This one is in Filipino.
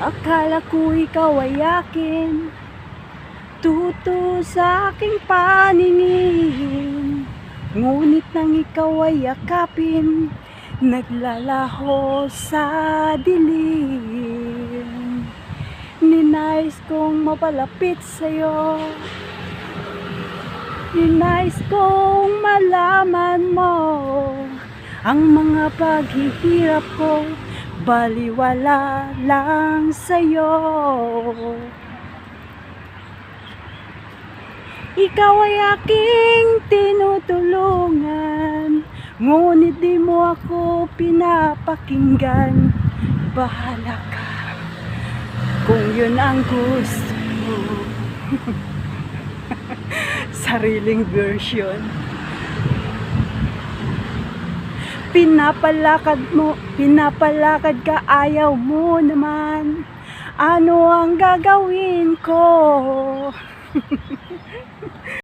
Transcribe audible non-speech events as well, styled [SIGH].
Akala ko ikaw ay akin Tuto sa aking paningin. Ngunit nang ikaw ay yakapin Naglalaho sa dilim. Ninais kong mapalapit sa'yo. Ninais kong malaman mo Ang mga paghihirap ko Baliwala lang sa'yo. Ikaw ay aking tinutulungan Ngunit di mo ako pinapakinggan. Bahala ka Kung yun ang gusto mo. [LAUGHS] Sariling version Pinapalakad mo, pinapalakad ka, ayaw mo naman Ano ang gagawin ko? [LAUGHS]